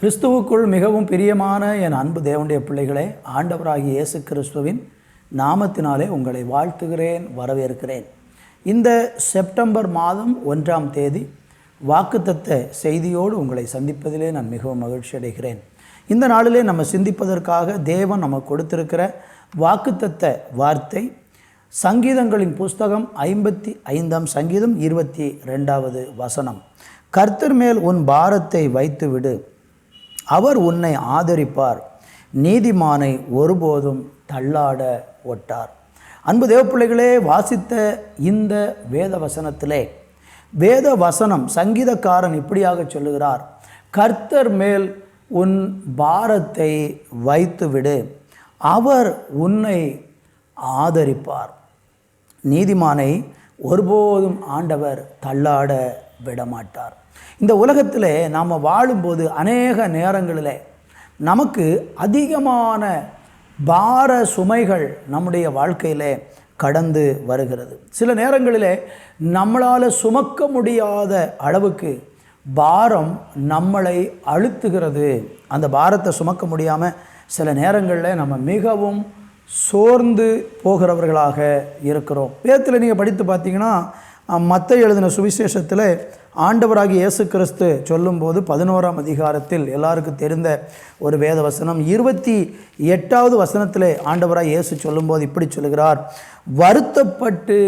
கிறிஸ்துவுக்குள் மிகவும் பிரியமான என் அன்பு தேவனுடைய பிள்ளைகளே ஆண்டவராகிய இயேசு கிறிஸ்துவின் நாமத்தினாலே உங்களை வாழ்த்துகிறேன் வரவேற்கிறேன். இந்த செப்டம்பர் மாதம் ஒன்றாம் தேதி வாக்குத்தத்த செய்தியோடு உங்களை சந்திப்பதிலே நான் மிகவும் மகிழ்ச்சி அடைகிறேன். இந்த நாளிலே நம்ம சிந்திப்பதற்காக தேவன் நமக்கு கொடுத்திருக்கிற வாக்குத்தத்த வார்த்தை சங்கீதங்களின் புஸ்தகம் ஐம்பத்தி ஐந்தாம் சங்கீதம் இருபத்தி ரெண்டாவது வசனம். கர்த்தர் மேல் உன் பாரத்தை வைத்துவிடு. அவர் உன்னை ஆதரிப்பார். நீதிமானை ஒருபோதும் தள்ளாட ஒட்டார். அன்பு தேவப்பிள்ளைகளே வாசித்த இந்த வேத வசனத்திலே வேத வசனம் சங்கீதக்காரன் இப்படியாக சொல்லுகிறார் கர்த்தர் மேல் உன் பாரத்தை வைத்துவிடு அவர் உன்னை ஆதரிப்பார். நீதிமானை ஒருபோதும் ஆண்டவர் தள்ளாட விடமாட்டார். இந்த உலகத்தில் நாம் வாழும்போது அநேக நேரங்களில் நமக்கு அதிகமான பார சுமைகள் நம்முடைய வாழ்க்கையில் கடந்து வருகிறது. சில நேரங்களில் நம்மளால் சுமக்க முடியாத அளவுக்கு பாரம் நம்மளை அழுத்துகிறது. அந்த பாரத்தை சுமக்க முடியாமல் சில நேரங்களில் நம்ம மிகவும் சோர்ந்து போகிறவர்களாக இருக்கிறோம். வேதத்தில் நீங்கள் படித்து பார்த்தீங்கன்னா மற்ற எழுதின சுவிசேஷத்தில் ஆண்டவராகி இயேசு கிறிஸ்து சொல்லும்போது பதினோராம் அதிகாரத்தில் எல்லாருக்கும் தெரிந்த ஒரு வேத வசனம். இருபத்தி எட்டாவது வசனத்தில் ஆண்டவராக இயேசு சொல்லும்போது இப்படி சொல்கிறார் வருத்தப்பட்டு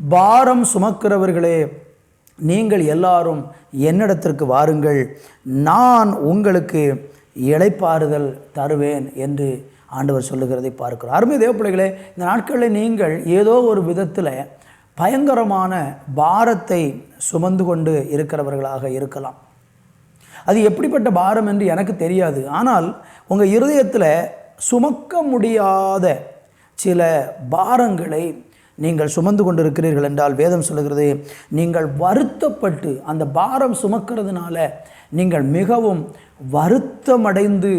பாரம் சுமக்கிறவர்களே நீங்கள் எல்லாரும் என்னிடத்திற்கு வாருங்கள். நான் உங்களுக்கு இழைப்பாறுதல் தருவேன் என்று ஆண்டவர் சொல்லுகிறதை பார்க்கிறோம். அருமை தேவப்பிள்ளைகளே இந்த நாட்களில் நீங்கள் ஏதோ ஒரு விதத்தில் பயங்கரமான பாரத்தை சுமந்து கொண்டு இருக்கிறவர்களாக இருக்கலாம். அது எப்படிப்பட்ட பாரம் என்று எனக்கு தெரியாது. ஆனால் உங்கள் இருதயத்தில் சுமக்க முடியாத சில பாரங்களை நீங்கள் சுமந்து கொண்டு இருக்கிறீர்கள் என்றால் வேதம் சொல்லுகிறது நீங்கள் வருத்தப்பட்டு அந்த பாரம் சுமக்கிறதுனால நீங்கள் மிகவும் வருத்தமடைந்து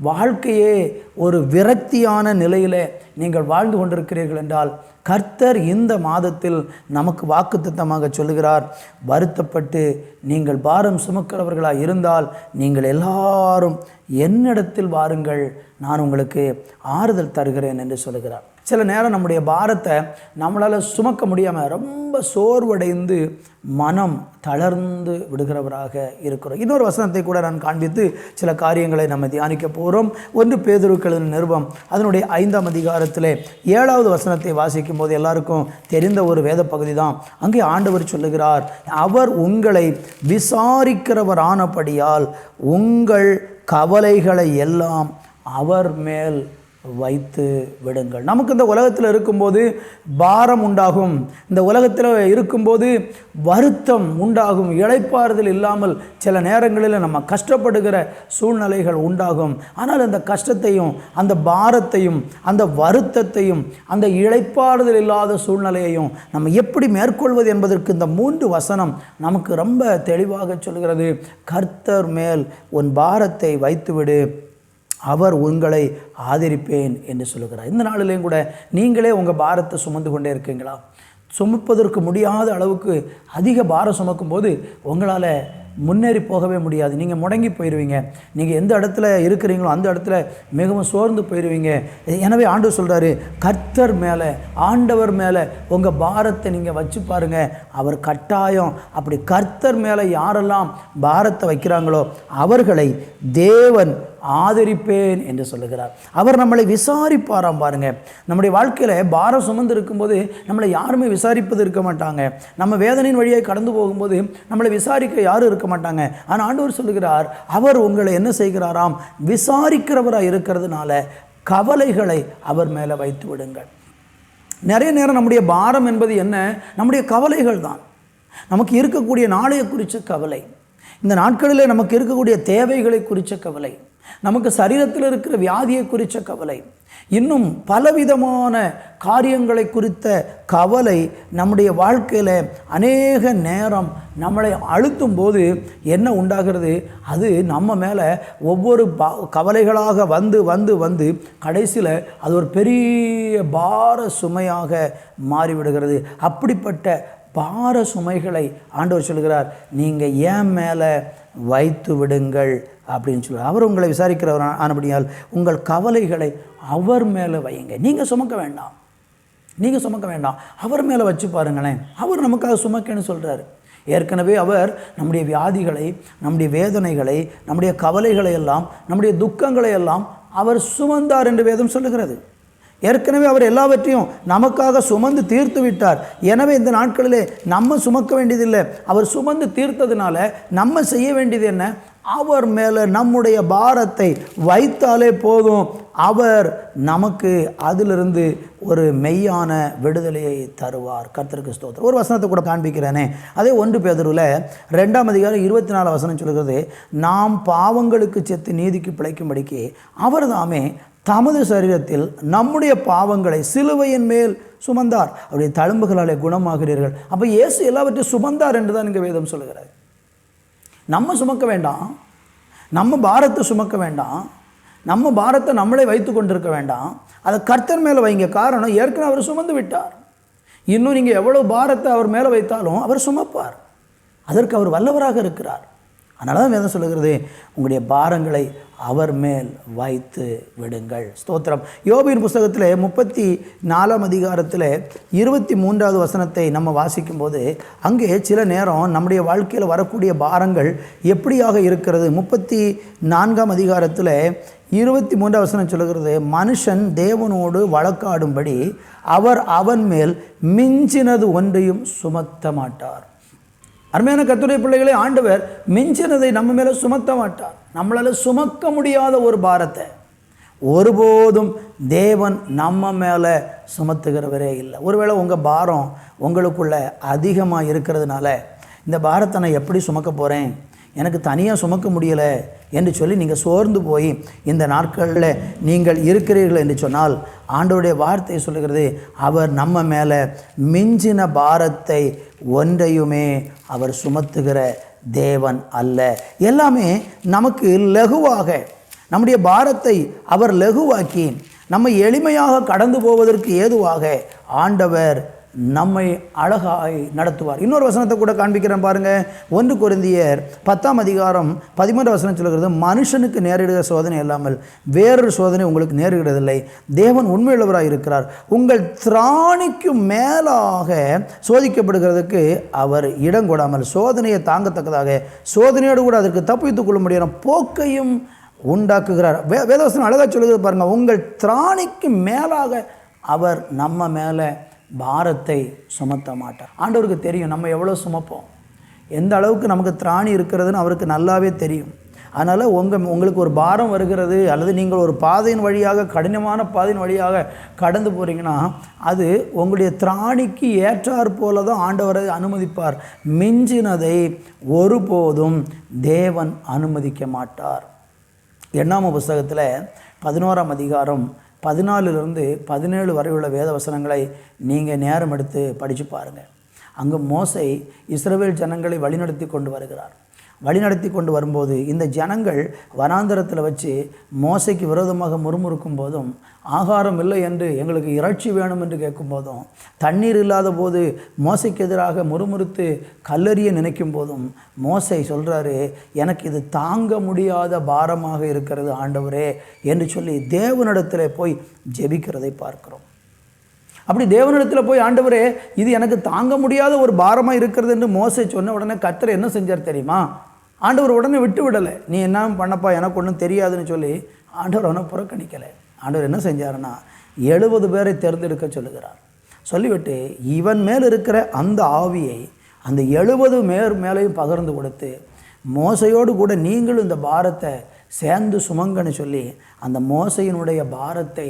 வாழ்க்கையே ஒரு விரக்தியான நிலையில் நீங்கள் வாழ்ந்து கொண்டிருக்கிறீர்கள் என்றால் கர்த்தர் இந்த மாதத்தில் நமக்கு வாக்குத்தத்தமாக சொல்லுகிறார் வருத்தப்பட்டு நீங்கள் பாரம் சுமக்கிறவர்களாக இருந்தால் நீங்கள் எல்லாரும் என்னிடத்தில் வாருங்கள் நான் உங்களுக்கு ஆறுதல் தருகிறேன் என்று சொல்லுகிறார். சில நேரம் நம்முடைய பாரத்தை நம்மளால் சுமக்க முடியாமல் ரொம்ப சோர்வடைந்து மனம் தளர்ந்து விடுகிறவராக இருக்கிறோம். இன்னொரு வசனத்தை கூட நான் காண்பித்து சில காரியங்களை நம்ம தியானிக்க போகிறோம் ஒன்று பேதுருக்களின் நிருபம் அதனுடைய ஐந்தாம் அதிகாரத்தில் ஏழாவது வசனத்தை வாசிக்கும் போது எல்லாருக்கும் தெரிந்த ஒரு வேத பகுதி தான் அங்கே ஆண்டவர் சொல்லுகிறார் அவர் உங்களை விசாரிக்கிறவரானபடியால் உங்கள் கவலைகளை எல்லாம் அவர் மேல் வைத்து விடுங்கள். நமக்கு இந்த உலகத்தில் இருக்கும்போது பாரம் உண்டாகும். இந்த உலகத்தில் இருக்கும்போது வருத்தம் உண்டாகும். இழைப்பாறுதல் இல்லாமல் சில நேரங்களில் நம்ம கஷ்டப்படுகிற சூழ்நிலைகள் உண்டாகும். ஆனால் அந்த கஷ்டத்தையும் அந்த பாரத்தையும் அந்த வருத்தத்தையும் அந்த இழைப்பாறுதல் இல்லாத சூழ்நிலையையும் நம்ம எப்படி மேற்கொள்வது என்பதற்கு இந்த மூன்று வசனம் நமக்கு ரொம்ப தெளிவாக சொல்கிறது. கர்த்தர் மேல் உன் பாரத்தை வைத்துவிடு. அவர் உங்களை ஆதரிப்பேன் என்று சொல்லுகிறார். இந்த நாளிலேயும் கூட நீங்களே உங்கள் பாரத்தை சுமந்து கொண்டே இருக்கீங்களா? சுமப்பதற்கு முடியாத அளவுக்கு அதிக பாரம் சுமக்கும் போது உங்களால் முன்னேறி போகவே முடியாது. நீங்கள் முடங்கி போயிடுவீங்க நீங்கள் எந்த இடத்துல இருக்கிறீங்களோ அந்த இடத்துல மிகவும் சோர்ந்து போயிடுவீங்க எனவே ஆண்டவர் சொல்கிறாரு கர்த்தர் மேலே ஆண்டவர் மேலே உங்கள் பாரத்தை நீங்கள் வச்சு பாருங்கள் அவர் கட்டாயம் அப்படி கர்த்தர் மேலே யாரெல்லாம் பாரத்தை வைக்கிறாங்களோ அவர்களை தேவன் ஆதரிப்பேன் என்று சொல்லுகிறார். அவர் நம்மளை விசாரிப்பாராம் பாருங்கள் நம்முடைய வாழ்க்கையில் பாரம் சுமந்து இருக்கும்போது நம்மளை யாருமே விசாரிப்பது இருக்க மாட்டாங்க. நம்ம வேதனையின் வழியாக கடந்து போகும்போது நம்மளை விசாரிக்க யாரும் இருக்க மாட்டாங்க. ஆனால் ஆண்டவர் சொல்லுகிறார் அவர் உங்களை என்ன செய்கிறாராம்? விசாரிக்கிறவராக இருக்கிறதுனால கவலைகளை அவர் மேலே வைத்து விடுங்கள். நிறைய நேரம் நம்முடைய பாரம் என்பது என்ன? நம்முடைய கவலைகள் தான். நமக்கு இருக்கக்கூடிய நாளைய குறித்த கவலை. இந்த நாட்களில் நமக்கு இருக்கக்கூடிய தேவைகளை குறித்த கவலை. நமக்கு சரீரத்தில் இருக்கிற வியாதியை குறித்த கவலை. இன்னும் பலவிதமான காரியங்களை குறித்த கவலை நம்முடைய வாழ்க்கையில் அநேக நேரம் நம்மளை அழுத்தும் போது என்ன உண்டாகிறது? அது நம்ம மேலே ஒவ்வொரு பா கவலைகளாக வந்து வந்து வந்து கடைசியில் அது ஒரு பெரிய பார சுமையாக மாறிவிடுகிறது. அப்படிப்பட்ட பார சுமைகளை ஆண்டவர் சொல்கிறார் நீங்கள் ஏன் மேலே வைத்து விடுங்கள் அப்படின்னு சொல்லுவார் அவர் உங்களை விசாரிக்கிறவர் ஆனபடியால் உங்கள் கவலைகளை அவர் மேலே வையுங்க. நீங்கள் சுமக்க வேண்டாம். நீங்கள் சுமக்க வேண்டாம். அவர் மேலே வச்சு பாருங்களேன். அவர் நமக்காக சுமக்கன்னு சொல்கிறார் ஏற்கனவே அவர் நம்முடைய வியாதிகளை நம்முடைய வேதனைகளை நம்முடைய கவலைகளை எல்லாம் நம்முடைய துக்கங்களை எல்லாம் அவர் சுமந்தார் என்று வேதம் சொல்லுகிறது. ஏற்கனவே அவர் எல்லாவற்றையும் நமக்காக சுமந்து தீர்த்து விட்டார். எனவே இந்த நாட்களிலே நம்ம சுமக்க வேண்டியதில்லை. அவர் சுமந்து தீர்த்ததுனால நம்ம செய்ய வேண்டியது என்ன? அவர் மேலே நம்முடைய பாரத்தை வைத்தாலே போதும். அவர் நமக்கு அதிலிருந்து ஒரு மெய்யான விடுதலையை தருவார். கர்த்தருக்கு ஸ்தோத்திரம். ஒரு வசனத்தை கூட காண்பிக்கிறேனே. அதே ஒன்று பேதருவில் ரெண்டாம் அதிகாரம் இருபத்தி நாலு வசனம் சொல்கிறது நாம் பாவங்களுக்கு செத்து நீதிக்கு பிழைக்கும்படிக்கு அவர் தாமே தமது சரீரத்தில் நம்முடைய பாவங்களை சிலுவையின் மேல் சுமந்தார். அவருடைய தழும்புகளாலே குணமாகிறீர்கள். அப்போ இயேசு எல்லாவற்றையும் சுமந்தார் என்று தான் இங்கே வேதம் சொல்கிறார் நம்ம சுமக்க வேண்டாம். நம்ம பாரத்தை சுமக்க வேண்டாம். நம்ம பாரத்தை நம்மளே வைத்து கொண்டிருக்க வேண்டாம். அதை கர்த்தர் மேலே வைங்க. காரணம் ஏற்கனவே அவர் சுமந்து விட்டார். இன்னும் நீங்கள் எவ்வளோ பாரத்தை அவர் மேலே வைத்தாலும் அவர் சுமப்பார். அதற்கு அவர் வல்லவராக இருக்கிறார். அதனால தான் வேதம் சொல்லுகிறது உங்களுடைய பாரங்களை அவர் மேல் வைத்து விடுங்கள். ஸ்தோத்திரம். யோபின் புஸ்தகத்தில் முப்பத்தி நாலாம் அதிகாரத்தில் இருபத்தி மூன்றாவது வசனத்தை நம்ம வாசிக்கும்போது அங்கே சில நேரம் நம்முடைய வாழ்க்கையில் வரக்கூடிய பாரங்கள் எப்படியாக இருக்கிறது? முப்பத்தி நான்காம் அதிகாரத்தில் இருபத்தி மூன்றாம் வசனம் சொல்லுகிறது மனுஷன் தேவனோடு வழக்காடும்படி அவர் அவன் மேல் மிஞ்சினது ஒன்றையும் சுமத்த மாட்டார் அருமையான கத்துடைய பிள்ளைகளை ஆண்டவர் மிஞ்சினதை நம்ம மேலே சுமத்த மாட்டார். நம்மளால் சுமக்க முடியாத ஒரு பாரத்தை. ஒருபோதும் தேவன் நம்ம மேலே சுமத்துகிறவரே இல்லை. ஒருவேளை உங்கள் பாரம் உங்களுக்குள்ள அதிகமாக இருக்கிறதுனால இந்த பாரத்தை நான் எப்படி சுமக்க போகிறேன் எனக்கு தனியாக சுமக்க முடியலை என்று சொல்லி நீங்கள் சோர்ந்து போய் இந்த நாட்களில் நீங்கள் இருக்கிறீர்கள் என்று சொன்னால் ஆண்டவருடைய வார்த்தை சொல்லுகிறது அவர் நம்ம மேலே மிஞ்சின பாரத்தை ஒன்றையுமே அவர் சுமத்துகிற தேவன் அல்ல. எல்லாமே நமக்கு லகுவாக நம்முடைய பாரத்தை அவர் லகுவாக்கி நம்ம எளிமையாக கடந்து போவதற்கு ஏதுவாக ஆண்டவர் நம்மை அழகாய் நடத்துவார். இன்னொரு வசனத்தை கூட காண்பிக்கிறேன் பாருங்க. ஒன்று குருந்தியர் பத்தாம் அதிகாரம் பதிமூன்று வசனம் சொல்கிறது மனுஷனுக்கு நேரிடுகிற சோதனை இல்லாமல் வேறொரு சோதனை உங்களுக்கு நேரிடுறதில்லை தேவன் உண்மையுள்ளவராக இருக்கிறார். உங்கள் திராணிக்கு மேலாக சோதிக்கப்படுகிறதுக்கு அவர் இடம் கொடாமல் சோதனையை தாங்கத்தக்கதாக சோதனையோடு கூட அதற்கு தப்பித்துக் கொள்ள முடியாத போக்கையும் உண்டாக்குகிறார். வே வேதவசனம் அழகாக சொல்லுகிறது பாருங்கள் உங்கள் திராணிக்கு மேலாக அவர் நம்ம மேலே பாரத்தை சுமத்த மாட்டார். ஆண்டவருக்கு தெரியும் நம்ம எவ்வளோ சுமப்போம். எந்த அளவுக்கு நமக்கு திராணி இருக்கிறதுன்னு அவருக்கு நல்லாவே தெரியும். அதனால் உங்கள் உங்களுக்கு ஒரு பாரம் வருகிறது அல்லது நீங்கள் ஒரு பாதையின் வழியாக கடினமான பாதையின் வழியாக கடந்து போகிறீங்கன்னா அது உங்களுடைய திராணிக்கு ஏற்றாற் போல தான் ஆண்டவரை அனுமதிப்பார். மிஞ்சினதை ஒருபோதும் தேவன் அனுமதிக்க மாட்டார். எண்ணாம புஸ்தகத்தில் பதினோராம் அதிகாரம் பதினாலுலேருந்து பதினேழு வரை உள்ள வேத வசனங்களை நீங்கள் நேரம் எடுத்து படித்து பாருங்கள் அங்கு மோசை இஸ்ரவேல் ஜனங்களை வழிநடத்தி கொண்டு வருகிறார். வழிநடத்தி கொண்டு வரும்போது இந்த ஜனங்கள் வனாந்தரத்தில் வச்சு மோசைக்கு விரோதமாக முறுமுறுக்கும் போதும் ஆகாரம் இல்லை என்று எங்களுக்கு இறைச்சி வேணும் என்று கேட்கும் போதும் தண்ணீர் இல்லாத போது மோசைக்கு எதிராக முறுமுறுத்து கல்லறிய நினைக்கும் போதும் மோசை சொல்கிறாரு எனக்கு இது தாங்க முடியாத பாரமாக இருக்கிறது ஆண்டவரே என்று சொல்லி தேவனிடத்தில் போய் ஜெபிக்கிறதை பார்க்கிறோம். அப்படி தேவனிடத்தில் போய் ஆண்டவரே இது எனக்கு தாங்க முடியாத ஒரு பாரமாக இருக்கிறது என்று மோசை சொன்ன உடனே கத்தரை என்ன செஞ்சார் தெரியுமா? ஆண்டவர் உடனே விட்டு விடலை. நீ என்ன பண்ணப்பா? எனக்கு ஒன்றும் தெரியாதுன்னு சொல்லி ஆண்டவர் அவனை புறக்கணிக்கலை. ஆண்டவர் என்ன செஞ்சாருன்னா எழுபது பேரை தேர்ந்தெடுக்க சொல்லுகிறார். சொல்லிவிட்டு இவன் மேல் இருக்கிற அந்த ஆவியை அந்த எழுபது மேர் மேலேயும் பகிர்ந்து கொடுத்து மோசையோடு கூட நீங்களும் இந்த பாரத்தை சேர்ந்து சுமங்கன்னு சொல்லி அந்த மோசையினுடைய பாரத்தை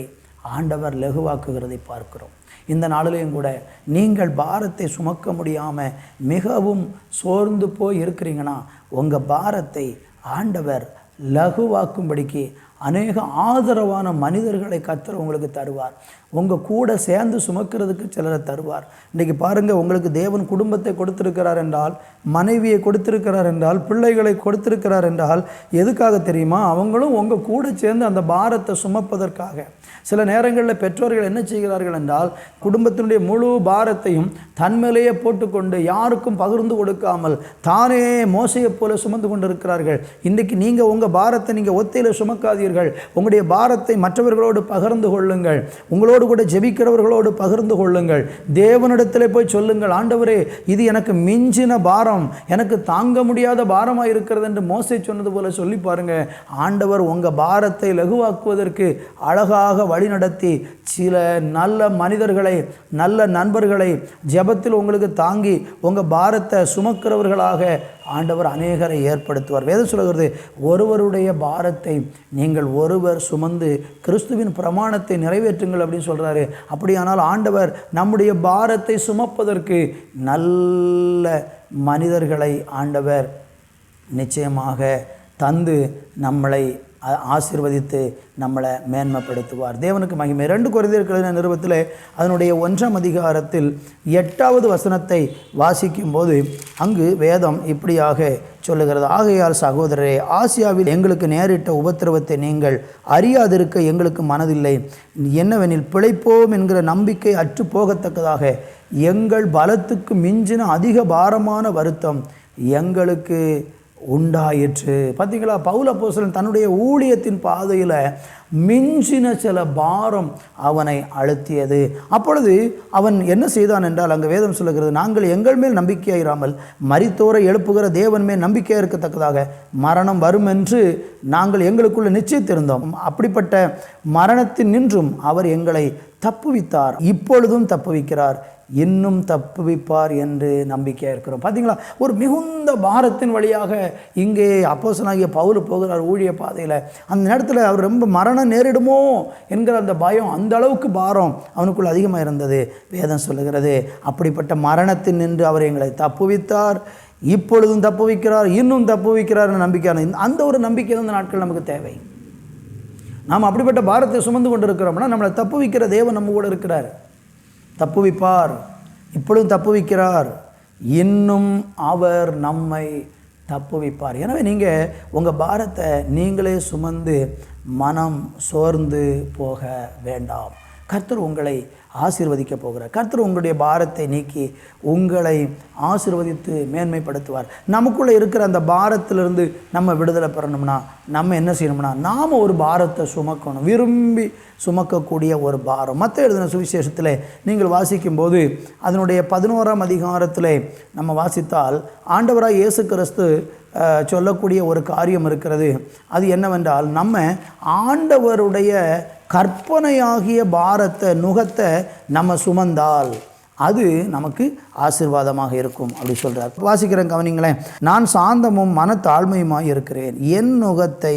ஆண்டவர் லகுவாக்குகிறதை பார்க்கிறோம். இந்த நாளிலையும் கூட நீங்கள் பாரத்தை சுமக்க முடியாமல் மிகவும் சோர்ந்து போய் இருக்கிறீங்கன்னா உங்கள் பாரத்தை ஆண்டவர் லகுவாக்கும்படிக்கு அநேக ஆதரவான மனிதர்களை கத்தர் உங்களுக்கு தருவார். உங்கள் கூட சேர்ந்து சுமக்கிறதுக்கு சிலரை தருவார். இன்றைக்கி பாருங்கள் உங்களுக்கு தேவன் குடும்பத்தை கொடுத்திருக்கிறார் என்றால் மனைவியை கொடுத்திருக்கிறார் என்றால் பிள்ளைகளை கொடுத்திருக்கிறார் என்றால் எதுக்காக தெரியுமா? அவங்களும் உங்கள் கூட சேர்ந்து அந்த பாரத்தை சுமப்பதற்காக. சில நேரங்களில் பெற்றோர்கள் என்ன செய்கிறார்கள் என்றால் குடும்பத்தினுடைய முழு பாரத்தையும் தன்மேலேயே போட்டுக்கொண்டு யாருக்கும் பகிர்ந்து கொடுக்காமல் தானே மோசையைப் போல சுமந்து கொண்டிருக்கிறார்கள். இன்றைக்கு நீங்கள் உங்கள் பாரத்தை நீங்கள் ஒத்தையில் கொள்ளாதீர்கள் உங்களுடைய பாரத்தை மற்றவர்களோடு பகிர்ந்து கொள்ளுங்கள். உங்களோடு கூட ஜெபிக்கிறவர்களோடு பகிர்ந்து கொள்ளுங்கள். தேவனிடத்தில் போய் சொல்லுங்கள் ஆண்டவரே இது எனக்கு மிஞ்சின பாரம். எனக்கு தாங்க முடியாத பாரமாக இருக்கிறது என்று மோசை சொன்னது போல சொல்லி பாருங்க. ஆண்டவர் உங்கள் பாரத்தை லகுவாக்குவதற்கு அழகாக வழிநடத்தி சில நல்ல மனிதர்களை நல்ல நண்பர்களை ஜெபத்தில் உங்களுக்கு தாங்கி உங்கள் பாரத்தை சுமக்கிறவர்களாக ஆண்டவர் அநேகரை ஏற்படுத்துவார். வேதம் சொல்கிறது ஒருவருடைய பாரத்தை நீங்கள் ஒருவர் சுமந்து கிறிஸ்துவின் பிரமாணத்தை நிறைவேற்றுங்கள் அப்படின்னு சொல்கிறாரு அப்படியானால் ஆண்டவர் நம்முடைய பாரத்தை சுமப்பதற்கு நல்ல மனிதர்களை ஆண்டவர் நிச்சயமாக தந்து நம்மளை ஆசிர்வதித்து நம்மளை மேன்மைப்படுத்துவார். தேவனுக்கு மகிமை. ரெண்டு குறைந்திருக்கிற நிறுவத்தில் அதனுடைய ஒன்றாம் அதிகாரத்தில் எட்டாவது வசனத்தை வாசிக்கும்போது அங்கு வேதம் இப்படியாக சொல்லுகிறது. ஆகையால் சகோதரரே ஆசியாவில் எங்களுக்கு நேரிட்ட உபத்திரவத்தை நீங்கள் அறியாதிருக்க எங்களுக்கு மனதில்லை. என்னவெனில் பிழைப்போம் என்கிற நம்பிக்கை அற்று போகத்தக்கதாக எங்கள் பலத்துக்கு மிஞ்சின அதிக பாரமான வருத்தம் எங்களுக்கு உண்டாயிற்று. பார்த்தீங்களா பவுல போசலன் தன்னுடைய ஊழியத்தின் பாதையில் மிஞ்சின சில பாரம் அவனை அழுத்தியது. அப்பொழுது அவன் என்ன செய்தான் என்றால் அங்கே வேதம் சொல்லுகிறது நாங்கள் எங்கள் மேல் நம்பிக்கையாயிராமல் மரித்தோரை எழுப்புகிற தேவன் மேல் நம்பிக்கையாக இருக்கத்தக்கதாக மரணம் வரும் என்று நாங்கள் எங்களுக்குள்ள நிச்சயித்திருந்தோம். அப்படிப்பட்ட மரணத்தின் நின்றும் அவர் எங்களை தப்புவித்தார். இப்பொழுதும் தப்புவிக்கிறார். இன்னும் தப்புவிப்பார் என்று நம்பிக்கையாக இருக்கிறோம். பார்த்தீங்களா ஒரு மிகுந்த பாரத்தின் வழியாக இங்கே அப்போசனாகிய பவுல் போகிறார் ஊழிய பாதையில். அந்த நேரத்தில் அவர் ரொம்ப மரணம் நேரிடுமோ என்கிற அந்த பயம் அந்த அளவுக்கு பாரம் அவனுக்குள் அதிகமாக இருந்தது. வேதம் சொல்லுகிறது அப்படிப்பட்ட மரணத்தின் நின்று அவர் எங்களை தப்புவித்தார் இப்பொழுதும் தப்புவிக்கிறார் இன்னும் தப்புவிக்கிறார் நம்பிக்கையான அந்த ஒரு நம்பிக்கை அந்த நாட்கள் நமக்கு தேவை. நாம் அப்படிப்பட்ட பாரத்தை சுமந்து கொண்டு இருக்கிறோம்னா நம்மளை தப்புவிக்கிற தேவன் நம்ம கூட இருக்கிறார். தப்புவிப்பார். இப்பொழுதும் தப்புவிக்கிறார். இன்னும் அவர் நம்மை தப்புவிப்பார். எனவே நீங்கள் உங்கள் பாரத்தை நீங்களே சுமந்து மனம் சோர்ந்து போக வேண்டாம். கர்த்தர் உங்களை ஆசீர்வதிக்கப் போகிறார். கர்த்தர் உங்களுடைய பாரத்தை நீக்கி உங்களை ஆசீர்வதித்து மேன்மைப்படுத்துவார். நமக்குள்ளே இருக்கிற அந்த பாரத்திலிருந்து நம்ம விடுதலை பெறணும்னா நம்ம என்ன செய்யணும்னா நாம் ஒரு பாரத்தை சுமக்கணும். விரும்பி சுமக்கக்கூடிய ஒரு பாரம். மற்ற எழுதின சுவிசேஷத்தில் நீங்கள் வாசிக்கும்போது அதனுடைய பதினோராம் அதிகாரத்தில் நம்ம வாசித்தால் ஆண்டவராக இயேசு கிறிஸ்து சொல்லக்கூடிய ஒரு காரியம் இருக்கிறது. அது என்னவென்றால் நம்ம ஆண்டவருடைய கற்பனையாகிய பாரத்தை நுகத்தை நம்ம சுமந்தால் அது நமக்கு ஆசீர்வாதமாக இருக்கும் அப்படி சொல்கிறார் வாசிக்கிறேன் கவனிங்களேன். நான் சாந்தமும் மனத்தாழ்மையுமாக இருக்கிறேன். என் நுகத்தை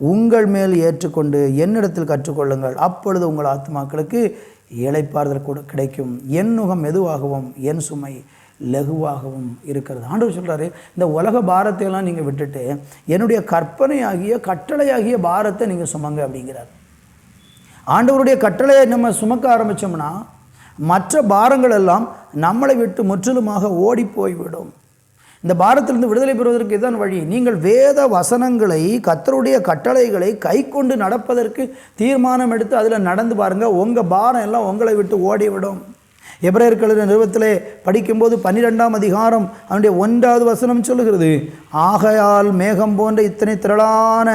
உங்கள் மேல் ஏற்றுக்கொண்டு என்னிடத்தில் கற்றுக்கொள்ளுங்கள். அப்பொழுது உங்கள் ஆத்மாக்களுக்கு இளைப்பாறுதல் கூட கிடைக்கும். என் நுகம் மெதுவாகவும் என் சுமை லகுவாகவும் இருக்கிறது. ஆண்டவர் சொல்கிறாரு இந்த உலக பாரத்தை எல்லாம் நீங்கள் விட்டுட்டு என்னுடைய கற்பனையாகிய கட்டளையாகிய பாரத்தை நீங்கள் சுமங்க அப்படிங்கிறார். ஆண்டவருடைய கட்டளையை நம்ம சுமக்க ஆரம்பித்தோம்னா மற்ற பாரங்கள் எல்லாம் நம்மளை விட்டு முற்றிலுமாக ஓடி போய்விடும். இந்த பாரத்திலிருந்து விடுதலை பெறுவதற்கு இதுதான் வழி. நீங்கள் வேத வசனங்களை கத்தருடைய கட்டளைகளை கை கொண்டு நடப்பதற்கு தீர்மானம் எடுத்து அதில் நடந்து பாருங்கள் உங்கள் பாரம் எல்லாம் உங்களை விட்டு ஓடிவிடும். எபிரேயர்கள் நிறுவத்திலே படிக்கும்போது பன்னிரெண்டாம் அதிகாரம் அவனுடைய ஒன்றாவது வசனம் சொல்லுகிறது. ஆகையால் மேகம் போன்ற இத்தனை திரளான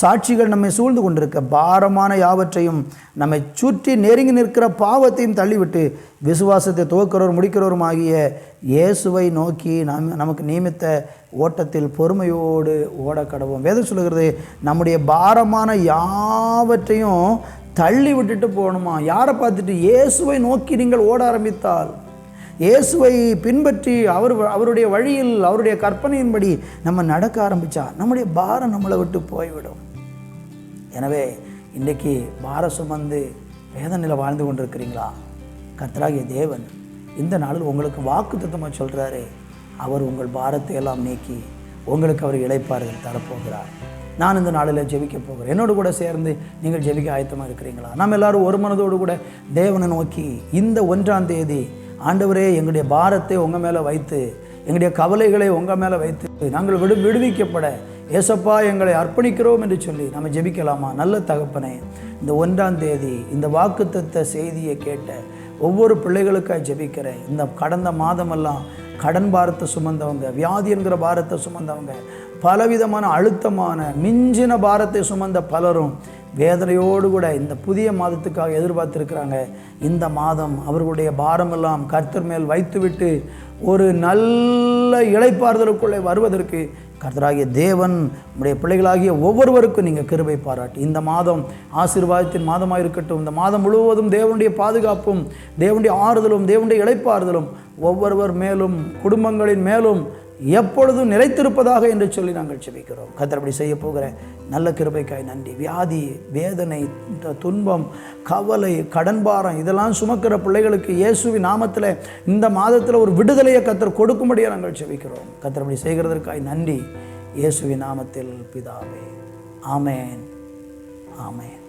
சாட்சிகள் நம்மை சூழ்ந்து கொண்டிருக்க பாரமான யாவற்றையும் நம்மை சுற்றி நெருங்கி நிற்கிற பாவத்தையும் தள்ளிவிட்டு விசுவாசத்தை துவக்கிறவர் முடிக்கிறவரும் ஆகிய இயேசுவை நோக்கி நம் நமக்கு நியமித்த ஓட்டத்தில் பொறுமையோடு ஓட கடவோம் வேதம் சொல்லுகிறது நம்முடைய பாரமான யாவற்றையும் தள்ளி விட்டுட்டு போகணுமா? யாரை பார்த்துட்டு? இயேசுவை நோக்கி நீங்கள் ஓட ஆரம்பித்தால். இயேசுவை பின்பற்றி அவர் அவருடைய வழியில் அவருடைய கற்பனையின்படி நம்ம நடக்க ஆரம்பித்தா நம்முடைய பாரம் நம்மளை விட்டு போய்விடும். எனவே இன்றைக்கி பார சுமந்து வேதனையில் வாழ்ந்து கொண்டிருக்கிறீங்களா? கர்த்தராகிய தேவன் இந்த நாளில் உங்களுக்கு வாக்கு தத்தமாக சொல்கிறாரு அவர் உங்கள் பாரத்தை எல்லாம் நீக்கி உங்களுக்கு அவர் இழைப்பார்கள் தரப்போகிறார். நான் இந்த நாளில் ஜெபிக்க போகிறேன். என்னோடு கூட சேர்ந்து நீங்கள் ஜெபிக்க ஆயத்தமாக இருக்கிறீங்களா? நாம் எல்லாரும் ஒரு மனதோடு கூட தேவனை நோக்கி இந்த ஒன்றாம் தேதி ஆண்டவரே எங்களுடைய பாரத்தை உங்கள் மேலே வைத்து எங்களுடைய கவலைகளை உங்கள் மேலே வைத்து நாங்கள் விடு விடுவிக்கப்பட ஏசப்பா எங்களை அர்ப்பணிக்கிறோம் என்று சொல்லி நம்ம ஜெபிக்கலாமா? நல்ல தகப்பனே இந்த ஒன்றாம் தேதி இந்த வாக்குத்தத்த செய்தியை கேட்ட ஒவ்வொரு பிள்ளைகளுக்காக ஜெபிக்கிறேன் இந்த கடந்த மாதமெல்லாம் கடன் பாரத்தை சுமந்தவங்க வியாதி என்கிற பாரத்தை சுமந்தவங்க பலவிதமான அழுத்தமான மிஞ்சின பாரத்தை சுமந்த பலரும் வேதனையோடு கூட இந்த புதிய மாதத்துக்காக எதிர்பார்த்துருக்கிறாங்க. இந்த மாதம் அவர்களுடைய பாரமெல்லாம் கர்த்தர் மேல் வைத்துவிட்டு ஒரு நல்ல இழைப்பார்தலுக்குள்ளே வருவதற்கு கர்த்தராகிய தேவன் உடைய பிள்ளைகளாகிய ஒவ்வொருவருக்கும் நீங்கள் கிருபை பாராட்டி. இந்த மாதம் ஆசீர்வாதத்தின் மாதமாக இருக்கட்டும் இந்த மாதம் முழுவதும் தேவனுடைய பாதுகாப்பும் தேவனுடைய ஆறுதலும் தேவனுடைய இழைப்பாறுதலும் ஒவ்வொருவர் மேலும் குடும்பங்களின் மேலும் எப்பொழுதும் நிலைத்திருப்பதாக என்று சொல்லி நாங்கள் செபிக்கிறோம் கத்தர் அப்படி செய்ய போகிற நல்ல கிருபைக்காய் நன்றி. வியாதி வேதனை துன்பம் கவலை கடன்பாரம் இதெல்லாம் சுமக்கிற பிள்ளைகளுக்கு இயேசுவி நாமத்தில் இந்த மாதத்தில் ஒரு விடுதலையை கத்தர் கொடுக்கும்படியாக நாங்கள் செபிக்கிறோம் கத்தர் அப்படி செய்கிறதற்காய் நன்றி. இயேசுவி நாமத்தில் பிதாவே. ஆமேன். ஆமேன்.